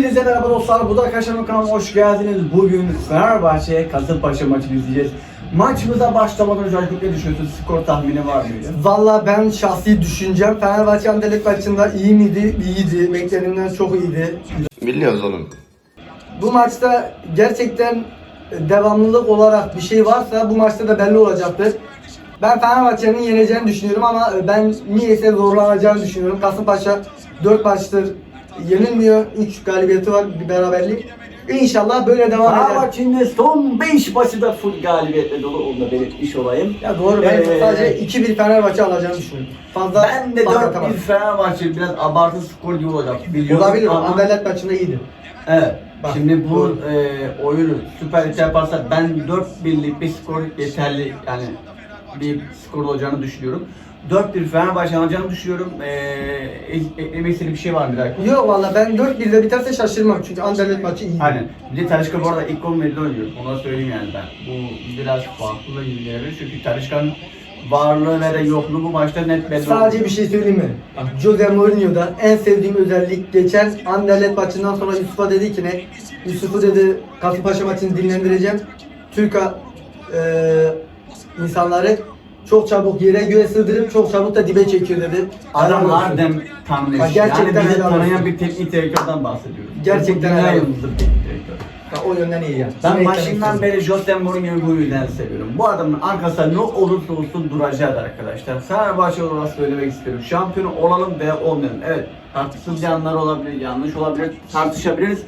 Hepinize merhaba dostlar. Bu da arkadaşlarım kanalıma hoş geldiniz. Bugün Fenerbahçe Kasımpaşa maçını izleyeceğiz. Maçımıza başlamadan önce Aykut ne düşünüyorsun? Skor tahmini var mıydı? Valla ben şahsi düşüncem Fenerbahçe Anderlecht maçında iyi miydi? İyiydi. Beklenimden çok iyiydi. Biliyoruz oğlum. Bu maçta gerçekten devamlılık olarak bir şey varsa bu maçta da belli olacaktır. Ben Fenerbahçe'nin yeneceğini düşünüyorum ama ben niyeyse zorlanacağını düşünüyorum. Kasımpaşa 4 maçtır yenilmiyor. 3 galibiyeti var, bir beraberlik. İnşallah böyle devam eder. Fenerbahçe'nin son 5 maçı da full galibiyetle dolu. Onu da belirtmiş olayım. Ya doğru ben Ee, sadece 2-1 Fenerbahçe alacağını düşünüyorum. Fazla Ben de fark 4 atamaz. Fenerbahçe biraz abartı skor gibi olacak. Biliyorum Olabilir. ama- Anderlecht maçında iyiydi. Evet. Bak, Şimdi bu doğru. e, oyunu Süper Lig'de yaparsak ben 4 birlik bir skor yeterli yani bir skor olacağını düşünüyorum. 4-1 Fenerbahçe alacağını düşünüyorum. E, e- eklemek istediğim bir şey var mı dakika? Yok valla ben 4-1'de biterse şaşırmam çünkü Anderlecht maçı iyiydi. Aynen. Bir de Talişka bu arada ilk 11'de oynuyor. Ona söyleyeyim yani ben. Bu biraz farklı gibi gelebilir. Çünkü Talişka'nın varlığı ve de yokluğu bu maçta net belli Sadece oldu. bir şey söyleyeyim mi? Bak, Jose Mourinho'da en sevdiğim özellik geçen Anderlecht maçından sonra Yusuf'a dedi ki ne? Yusuf'u dedi Kasımpaşa maçını dinlendireceğim. Türk eee insanları çok çabuk yere göğe sığdırıp çok çabuk da dibe çekiyor dedi. Adamlar olsun. dem tanrı. Bak, gerçekten yani bizi helal tanıyan bir teknik direktörden bahsediyoruz. Gerçekten helal olsun. bir teknik direktör. Ha, o yönden iyi ya. Ben başından beri Jose Mourinho'yu bu yüzden seviyorum. Bu adamın arkasında ne olursa olsun duracağız arkadaşlar. Fenerbahçe olarak söylemek istiyorum. Şampiyon olalım veya olmayalım. Evet haksız yanlar olabilir, yanlış olabilir, tartışabiliriz.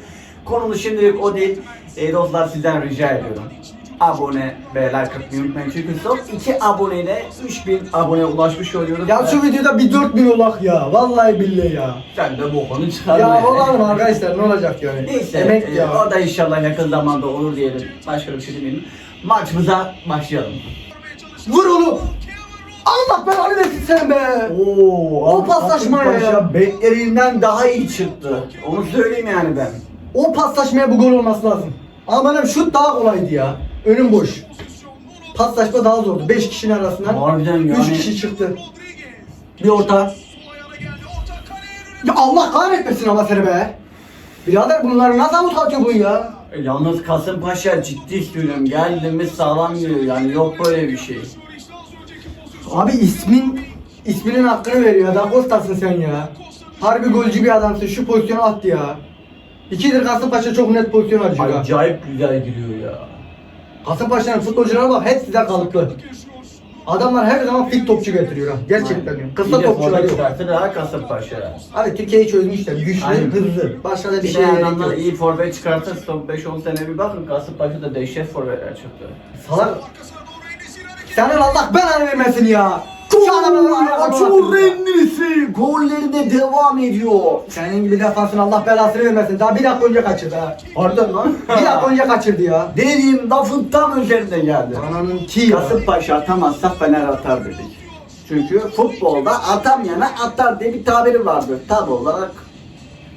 Konumuz şimdilik o değil. E, dostlar sizden rica ediyorum. Abone ve like atmayı unutmayın. Çünkü son 2 aboneyle 3000 aboneye ulaşmış oluyoruz. Ya şu videoda bir 4000 olak ya. Vallahi billahi ya. Sen de bokunu çıkarma. Ya olalım arkadaşlar ne olacak yani? Neyse, Emek e, ya. o da inşallah yakın zamanda olur diyelim. Başka bir şey demeyelim. Maçımıza başlayalım. Vur onu. Allah belanı versin sen be. Oo, O paslaşma ya. Beklerinden daha iyi çıktı. Onu söyleyeyim yani ben. O paslaşmaya bu gol olması lazım. Ama benim şut daha kolaydı ya. Önüm boş. Paslaşma daha zordu. 5 kişinin arasından Harbiden 3 yani. kişi çıktı. Bir orta. Ya Allah kahretmesin ama seni be. Birader bunları nasıl avut atıyor bu ya? E, yalnız Kasımpaşa ciddi söylüyorum. Geldiğimiz sağlam geliyor yani yok böyle bir şey. Abi ismin isminin hakkını veriyor. Da Kostas'ın sen ya. Harbi golcü bir adamsın. Şu pozisyonu at ya. İkidir Kasımpaşa çok net pozisyon harcıyor. ha. Acayip güzel giriyor ya. Kasımpaşa'nın futbolcularına bak hepsi de kalıplı. Adamlar her zaman fit topçu getiriyor ha. Gerçekten diyorum. Kısa Bir de topçular forvet yok. çıkartır ha Kasımpaşa. Abi Türkiye'yi çözmüşler. Güçlü, Aynen. hızlı. Başka da bir Bir şey de gerek adamlar yok. iyi forvet çıkartır son 5-10 sene bir bakın Kasımpaşa'da dehşet forvetler çıktı. Salak. Senin Allah belanı vermesin ya. Açur Remlisi gollerine devam ediyor. Senin gibi defansın Allah belasını vermesin. Daha bir dakika önce kaçırdı ha. Pardon lan. Bir dakika önce kaçırdı ya. Dediğim lafın tam üzerinde geldi. Ananın ki. Kasımpaşa atamazsa Fener atar dedik. Çünkü futbolda atamayana atar diye bir tabiri vardır. Tabi olarak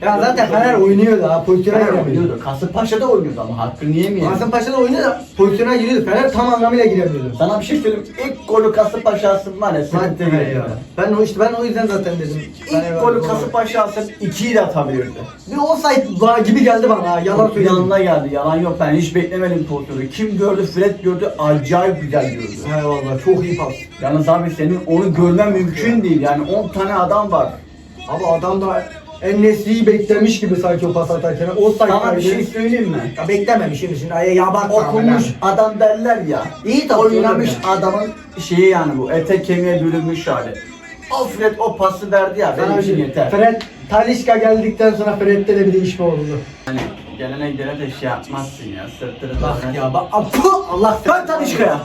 Ya zaten Fener oynuyordu ha. Pozisyona Fener giremiyordu. oynuyordu. Kasımpaşa'da oynuyordu ama hakkını yemeyelim. Kasımpaşa'da oynuyordu da pozisyona giriyordu. Fener tam anlamıyla giremiyordu. Sana bir şey söyleyeyim. İlk golü Kasımpaşa atsın var ya. Be değil ya. Ben o işte ben o yüzden zaten dedim. İlk golü. Kasımpaşa atsın ikiyi de atabilirdi. Bir offside var gibi geldi bana ha. Yalan söyleyeyim. yanına geldi. Yalan yok. Ben hiç beklemedim pozisyonu. Kim gördü? Fred gördü. Acayip güzel gördü. Eyvallah çok iyi pas. Yalnız abi senin onu görmen mümkün değil. Yani 10 tane adam var. Abi adam da en Nesri'yi beklemiş gibi sanki o pas atarken. O Sana bir şey söyleyeyim mi? Ya beklememişim şimdi. Ay ya bak Okumuş adam derler ya. İyi tabii, Oynamış adamın şeyi yani bu. Ete kemiğe bürünmüş hali. O Fred o pası verdi ya. Benim için yeter. Fred, Talişka geldikten sonra Fred'de de bir değişme oldu. Hani gelene gidene de şey yapmazsın ya. Sırtını Bak ya bak. Apu! Allah Dön Talişka'ya.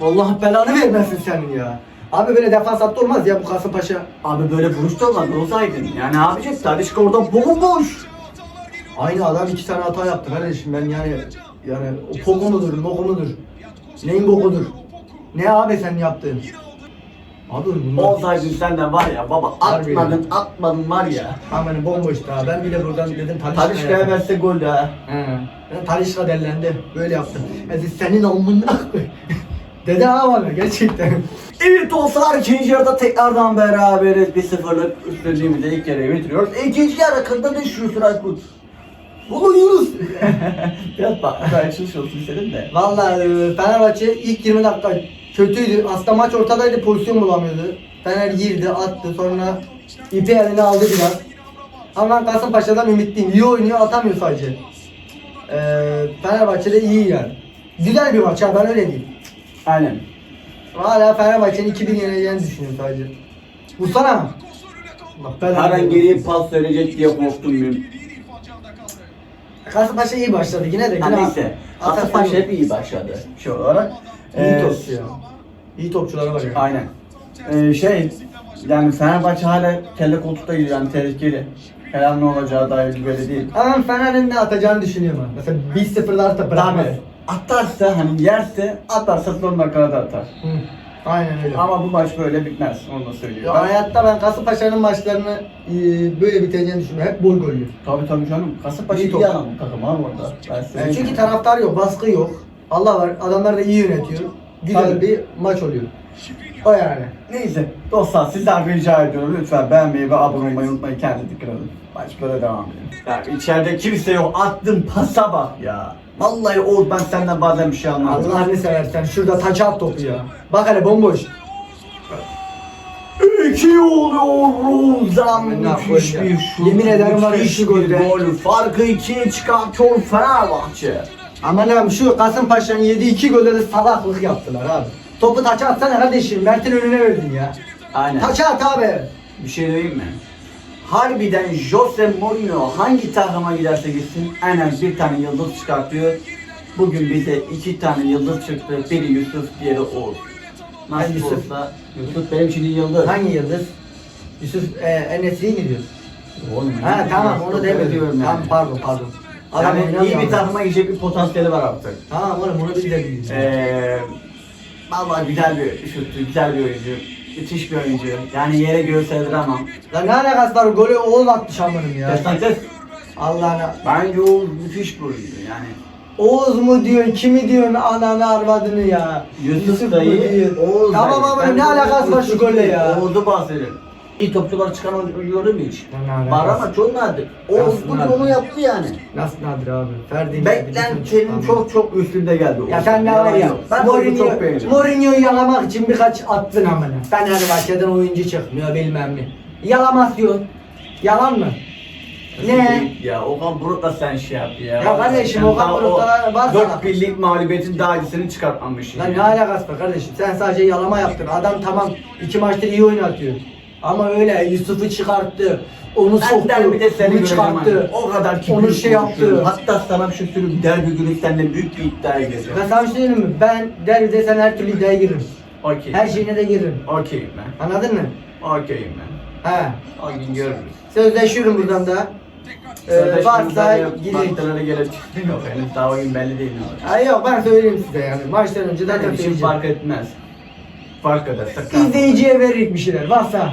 Allah belanı vermesin senin ya. Abi böyle defans hattı olmaz ya bu Kasımpaşa. Abi böyle vuruş da olmaz olsaydın. Yani abicim Talişka orada bomboş. Aynı adam iki tane hata yaptı kardeşim ben yani yani o poku mudur, moku mudur? Neyin bokudur? Ne abi sen yaptın? Abi bunlar Olsaydın sen de var ya baba Harbi atmadın atmadın var ya. Hemen bomboştu ha. Ben bile buradan dedim Talişka. Talişka'ya yaptı. verse gol ha. He. Ben Talişka dellendi. Böyle yaptım. Yani senin alnına koy. Dede ha gerçekten. Evet dostlar ikinci yarıda tekrardan beraberiz. Bir sıfırlık üstünlüğümüzü ilk yarıya bitiriyoruz. İkinci yarı kırda düşürürsün Aykut. Oğlum Yunus. Biraz bak ben açılış olsun istedim de. Valla e, Fenerbahçe ilk 20 dakika kötüydü. Aslında maç ortadaydı pozisyon bulamıyordu. Fener girdi attı sonra ipi eline aldı biraz. Ama ben Kasımpaşa'dan ümitliyim. İyi oynuyor atamıyor sadece. E, Fenerbahçe de iyi yani. Güzel bir maç ha ben öyle diyeyim. Aynen. Hala Fenerbahçe'nin 2-1 yeneceğini düşünüyorum sadece. Vursana. Bak ben Her an geriye pas verecek diye korktum ben. Kasımpaşa iyi başladı yine de. Ha yine neyse. Kasımpaşa hep iyi başladı. Şey olarak. İyi Ee, topçu ya. İyi topçuları var ya. Aynen. Ee, şey yani Fenerbahçe hala kelle koltukta gidiyor yani tehlikeli. Her an ne olacağı dair böyle değil. Ama ben Fener'in ne atacağını düşünüyorum ben. Mesela 1-0'lar da bırakmaz. Tabii. Atarsa hani yerse atarsa son dakikada da atar. Hı. Aynen öyle. Ama bu maç böyle bitmez. Onu da söyleyeyim. Ya hayatta ben Kasımpaşa'nın maçlarını e, böyle biteceğini düşünüyorum. Hep gol golü. Tabii tabii canım. Kasımpaşa İyi adam takım abi orada. Ben Yani çünkü taraftar yok, baskı yok. Allah var, adamlar da iyi yönetiyor. Güzel Tabii. bir maç oluyor. O yani. Neyse dostlar sizden rica ediyorum lütfen beğenmeyi ve abone olmayı unutmayın kendi dikkat edin. Maç böyle devam ediyor. Ya içeride kimse yok attın pasa bak ya. Vallahi Oğuz ben senden bazen bir şey anlamadım. Allah'ını seversen şurada taç at topu ya. Bak hele bomboş. İki oluyor Rozan Ne müthiş bir şut. Yemin ederim var müthiş bir golde. gol. Farkı ikiye çıkartıyor Fenerbahçe. Aman abi şu Kasımpaşa'nın yediği iki golde de salaklık yaptılar abi. Topu taça atsana kardeşim. Mert'in önüne verdin ya. Aynen. Taça at abi. Bir şey diyeyim mi? Harbiden Jose Mourinho hangi takıma giderse gitsin en az bir tane yıldız çıkartıyor. Bugün bize iki tane yıldız çıktı. Biri Yusuf, diğeri Oğuz. Nasıl Yusuf. olsa Yusuf benim için yıldız. Hangi yıldız? Yusuf e, Enes'i mi diyor? Oğlum, Ha yani tamam onu demiyorum. diyorum Tamam yani. pardon pardon. Adam Yani iyi bir takıma gidecek bir potansiyeli var artık. Tamam oğlum onu biz de biliyoruz. Ee, vallahi güzel bir şuttu, güzel bir oyuncu. Müthiş bir oyuncu. Yani yere göğüsledir ama. Lan ne alakası var golü Oğuz atmış amınım ya. Destantes Allah'ına. bence o müthiş bir oyuncu yani. Oğuz mu diyorsun, kimi diyorsun ananı arvadını ya. Yusuf mu dayı, diyorsun? Oğuz Tamam dayı. ama Ben ne alakası var şu golle ya. Oğuz'u bahsediyorum. İyi topçular çıkan mü hiç? Var ama çok nadir. Oğuz Nasıl bugün nadir? onu yaptı yani. Nasıl nadir abi? Ferdi Beklentinin çok çok üstünde geldi. Ya sen ne var ya? Ben Mourinho, çok beğeniyorum. Mourinho'yu yalamak için birkaç attın amına. Fenerbahçe'den oyuncu çıkmıyor bilmem ne. Yalamazsın. Yalan mı? Ne? Ya Okan Buruk da sen şey yap ya. Ya kardeşim, Sen Okan daha Buruk o da var sana. Dört birlik mağlubiyetin daha acısını çıkartmamış. Lan ne alakası var kardeşim? Sen sadece yalama yaptın. Adam tamam iki maçtır iyi oynatıyor. Ama öyle Yusuf'u çıkarttı. Onu soktu. Ben bir de seni onu çıkarttı. hani. O kadar kibirli Onu şey konuşuyorum. yaptı. Hatta sana bir şey söyleyeyim. Derbi günü seninle büyük bir iddiaya gireceğim. Ben sana bir şey diyeyim mi? Ben derbide sen her türlü iddiaya giririm. Okey. Her şeyine de giririm. Okeyim ben. Anladın mı? Okeyim ben. He. O gün görürüz. Sözleşiyorum buradan da. Ee, varsa gidin. Maçlara çıktı yok henüz daha o gün belli değil ne olacak. Ay yok ben söyleyeyim size yani. Maçtan önce zaten Benim için söyleyeceğim. fark etmez. Fark eder. İzleyiciye veririk bir şeyler. Varsa.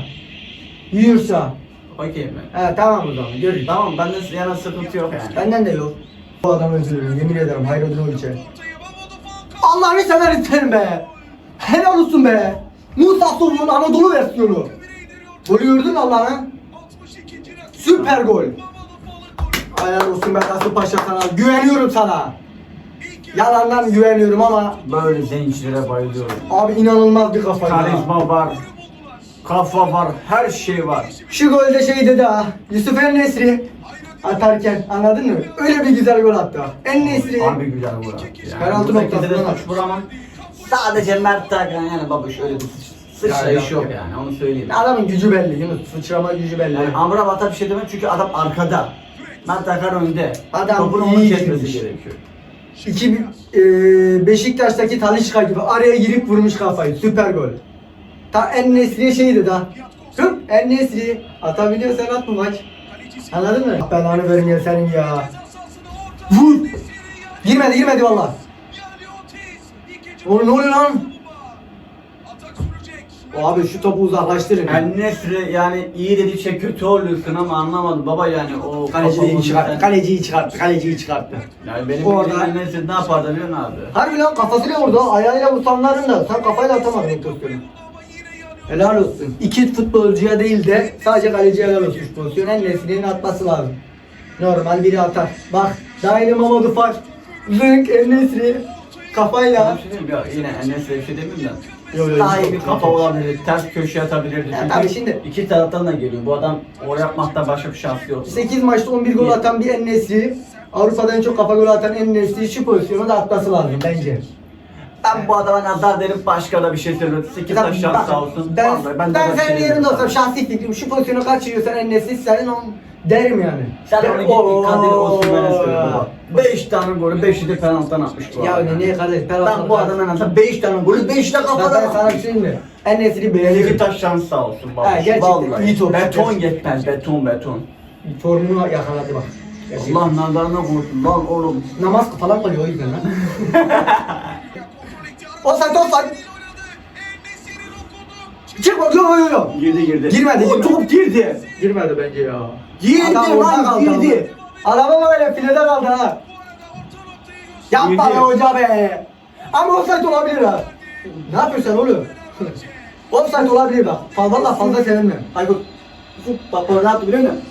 Yiyorsa. Okeyim ben. He tamam o zaman görürüz. Tamam bende yana sıkıntı yok yani. Benden de yok. Bu adamı özlüyorum yemin ederim Hayrodinoviç'e. Allah'ını severim senin be. Helal olsun be. Musa Soğlu'nun Anadolu versiyonu. Golü gördün Allah'ını? Süper gol. Helal olsun be Kasımpaşa sana. Güveniyorum sana. Yalandan güveniyorum ama Böyle zencilere bayılıyorum. abi inanılmaz bir kafa. ya. Karizma var. Kafa var. Her şey var. Şu golde şey dedi ha. Yusuf El Nesri atarken anladın mı? Öyle bir güzel gol attı. El Nesri. Harbi güzel attı yani. Penaltı Bu noktasından de at. suç vuramam. Sadece Mert Hakan yani baba şöyle bir sıç, sıçrayış yok, yani onu söyleyeyim. Adamın gücü belli Yunus. Sıçrama gücü belli. Yani Amrabat'a bir şey demem çünkü adam arkada. Mert Hakan önde. Adam Topun iyi onu kesmesi girmiş. gerekiyor. İki, e, Beşiktaş'taki Talişka gibi araya girip vurmuş kafayı. Süper gol. Ta En Nesri'ye şey dedi ha. Hıp En Nesri. Atabiliyorsan at bu maç. Anladın mı? Belanı vermiyor senin ya. Vur. Girmedi girmedi valla. Oğlum ne oluyor lan? Abi şu topu uzaklaştırın. Yani Nesri yani iyi dedikçe kötü oluyorsun ama anlamadım baba yani o Kaleciyi çıkarttı, kaleciyi çıkarttı, kaleciyi çıkarttı. Yani benim Orada- Nesri ne yapardı biliyor musun abi? Harbi lan kafasıyla vurdu. Ayağıyla vuranların da sen kafayla atamadın o pozisyonu. Helal olsun. İki futbolcuya değil de sadece kaleciye helal olsun şu pozisyon. En nesinin atması lazım. Normal biri atar. Bak Dahili Mamadou Far. Zınk En Nesri. Kafayla. Bir şey diyeyim ya yine Nesri'ye bir şey demeyeyim de. Daha iyi bir kafa olabilir, ters köşeye atabilirdi. Ya Çünkü tabii şimdi- iki taraftan da geliyor. Bu adam o yapmaktan başka bir şansı yok. 8 maçta 11 gol atan bir En Nesri. Avrupa'da en çok kafa golü atan En Nesri şu pozisyonu da atması lazım bence. Ben bu adama nazar derim başka da bir şey söylüyorum. 8 taş şans sağ olsun. Ben, Vallahi ben, böyle senin şey yerinde olsam şahsi fikrim şu pozisyonu kaçırıyorsan en nesli senin on derim yani. Sen onu git bir Kadir Osman'a söyle baba. 5 tane golü 5'i de penaltıdan atmış bu Ya adam. öyle niye kardeş? Ben bu adamın en azından 5 tane golü 5 de kafadan ben sana bir şey diyeyim mi? En nesli İki beğeniyorum. taş şans sağ olsun baba. Ha, gerçekten Vallahi. iyi top. Beton yetmez beton beton. Formunu yakaladı bak. Gerçekten. Allah nazarına koysun lan oğlum. Namaz falan kılıyor o yüzden lan. Offside offside. Çıkma yo yo yo. Girdi girdi. Girmedi, O girmedi. top girdi. Girmedi bence ya. Girdi Adam orada lan kaldı girdi. Araba böyle filede kaldı ha. Yapma be hoca be. Ama offside olabilir ha. Ne yapıyorsun sen oğlum? offside olabilir bak. Fa- Valla fazla sevinmem. Aykut. Bak baba ne yaptı biliyor musun?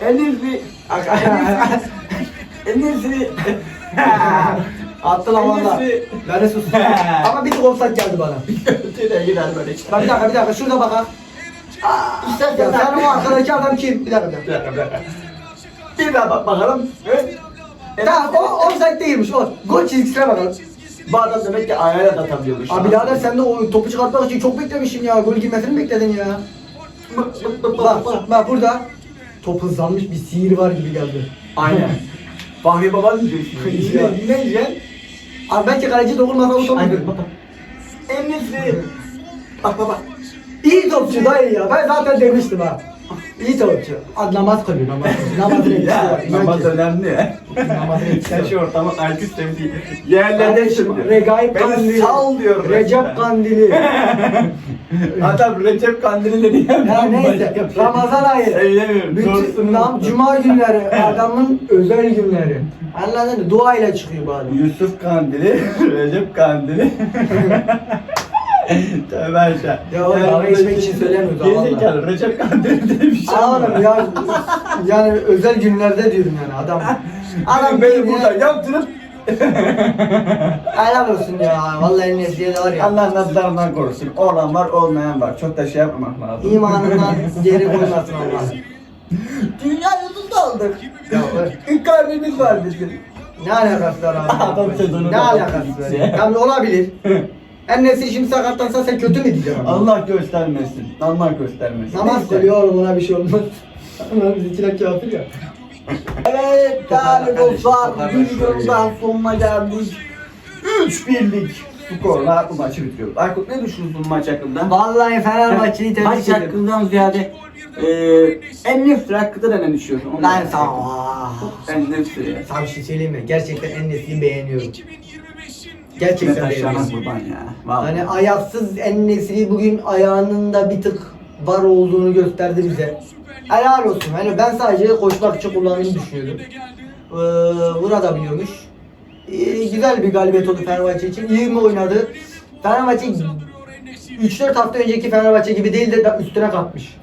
Enes'i. Enes'i. Attı lan valla. Ben de sus. Ama bir tık offside geldi bana. Götüne gider böyle işte. Bak bir dakika bir dakika şurada bak ha. İşte Ya sen o arkadaki adam kim? Bir dakika bir Bir dakika. dakika bir dakika. Bir daha bak bakalım. Evet. Tamam o offside değilmiş o. Gol çizgisine bakalım. Adam demek ki ayağıyla da atabiliyormuş. Abi birader sen de o topu çıkartmak için çok beklemişsin ya. Gol girmesini bekledin ya. Bak bak bak Bak bak. bak burada top hızlanmış bir sihir var gibi geldi. Aynen. Fahri baba diyorsun? Ya. Yine yine. Abi belki kaleci dokunmasa o top Aynen gidiyor. baba. Enes'i. Bak baba. İyi topçu dayı ya. Ben zaten demiştim ha. İyi topçu. Ad namaz kılıyor namaz. Var. Ya namaz önemli. Namazın etkisi Sen şu ortamı üst temsil. Yerlerde Kardeşim şimdi. Regaip Beni Kandili. sal diyor Recep resmen. Kandili. Adam Recep Kandili dedi ya. Ya neyse Ramazan ayı. Söylemiyorum. Bütün nam, cuma günleri adamın özel günleri. Anladın mı? Dua ile çıkıyor bu adam. Yusuf Kandili, Recep Kandili. Tövbe aşağı. Ya oğlum, dalga geçmek için söylemiyoruz ha, Gerizekalı Recep Kandili demiş. Oğlum ya yani özel günlerde diyorum yani adam. Adam beni burada yaptırıp Helal olsun ya. Vallahi en nesliye de var ya. Allah nazarından korusun. Olan var olmayan var. Çok da şey yapmamak lazım. İmanından geri koymasın Allah. Dünya yıldızı aldık. Ya. İlk kalbimiz var bizim. Ne alakası var abi? Adam sezonu Ne alakası var? bitti. ya? Tabii olabilir. En nesli şimdi sakatlansa sen kötü mü diyeceksin? Allah göstermesin. Allah göstermesin. Namaz Neyse. kılıyor oğlum ona bir şey olmaz. Onlar bizimkiler kafir ya. Evet değerli dostlar videomuzdan sonuna geldik. 3 birlik skorla bu maçı bitiriyoruz. Aykut ne düşünüyorsun maç hakkında? Vallahi Fenerbahçe'yi tebrik Maç ederim. hakkından ziyade eee en nefsi hakkında da ne düşünüyorsun? Onu Lan merak sağ ol. En nefsi. Sana bir şey söyleyeyim mi? Gerçekten en nesliyi beğeniyorum. Gerçekten beğeniyorum. kurban ya. Vallahi. Hani ayaksız en nesli bugün ayağının da bir tık var olduğunu gösterdi bize. Helal olsun. Hani ben sadece koşmak için kullandığını düşünüyordum. Ee, vurabiliyormuş. Ee, güzel bir galibiyet oldu Fenerbahçe için. İyi mi oynadı? Fenerbahçe 3-4 hafta önceki Fenerbahçe gibi değil de da- üstüne katmış.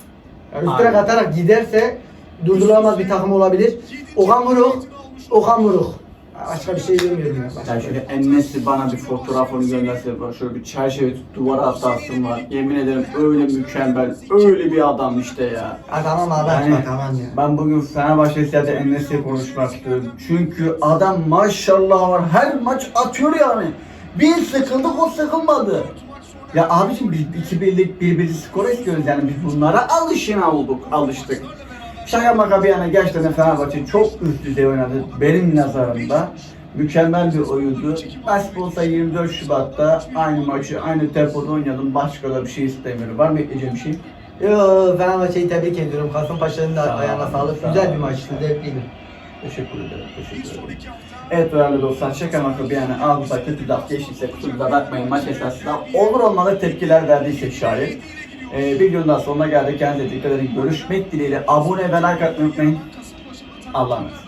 Yani üstüne Aynen. katarak giderse durdurulamaz bir takım olabilir. Okan Buruk, Okan Buruk. Başka bir şey demiyorum ya. Başka Ya bir şey. şöyle Ennesi bana bir fotoğrafını gönderse şöyle bir çerçeve duvara atasım var. Yemin ederim öyle mükemmel, öyle bir adam işte ya. Ha, tamam abi Yani atma tamam ya. ben bugün Fenerbahçe siyasete Ennesi'ye konuşmak istiyorum. Çünkü adam maşallah var her maç atıyor yani. Bir sıkıldık o sıkılmadı. Ya abicim biz 2 birlik bir bir skor istiyoruz yani biz bunlara alışına olduk, alıştık. Şaka maka bir yana gerçekten Fenerbahçe çok üst düzey oynadı benim nazarımda. Mükemmel bir oyundu. Nasip olsa 24 Şubat'ta aynı maçı aynı tempoda oynayalım. Başka da bir şey istemiyorum. Var mı ekleyeceğim bir şey? Yo Fenerbahçe'yi tebrik ediyorum. Kasımpaşa'nın da ayağına sağlık. sağ Güzel bir maçtı, zevkliydi. Teşekkür ederim. Teşekkür ederim. Evet değerli dostlar şaka maka bir yana ağzımıza kötü laf geçtiyse kusurumuza bakmayın. Maç esnasında olur olmalı tepkiler verdiysek şayet. Ee, gün daha sonuna geldik. Kendinize dikkat edin. Görüşmek dileğiyle abone ve like atmayı unutmayın. Allah'a emanet.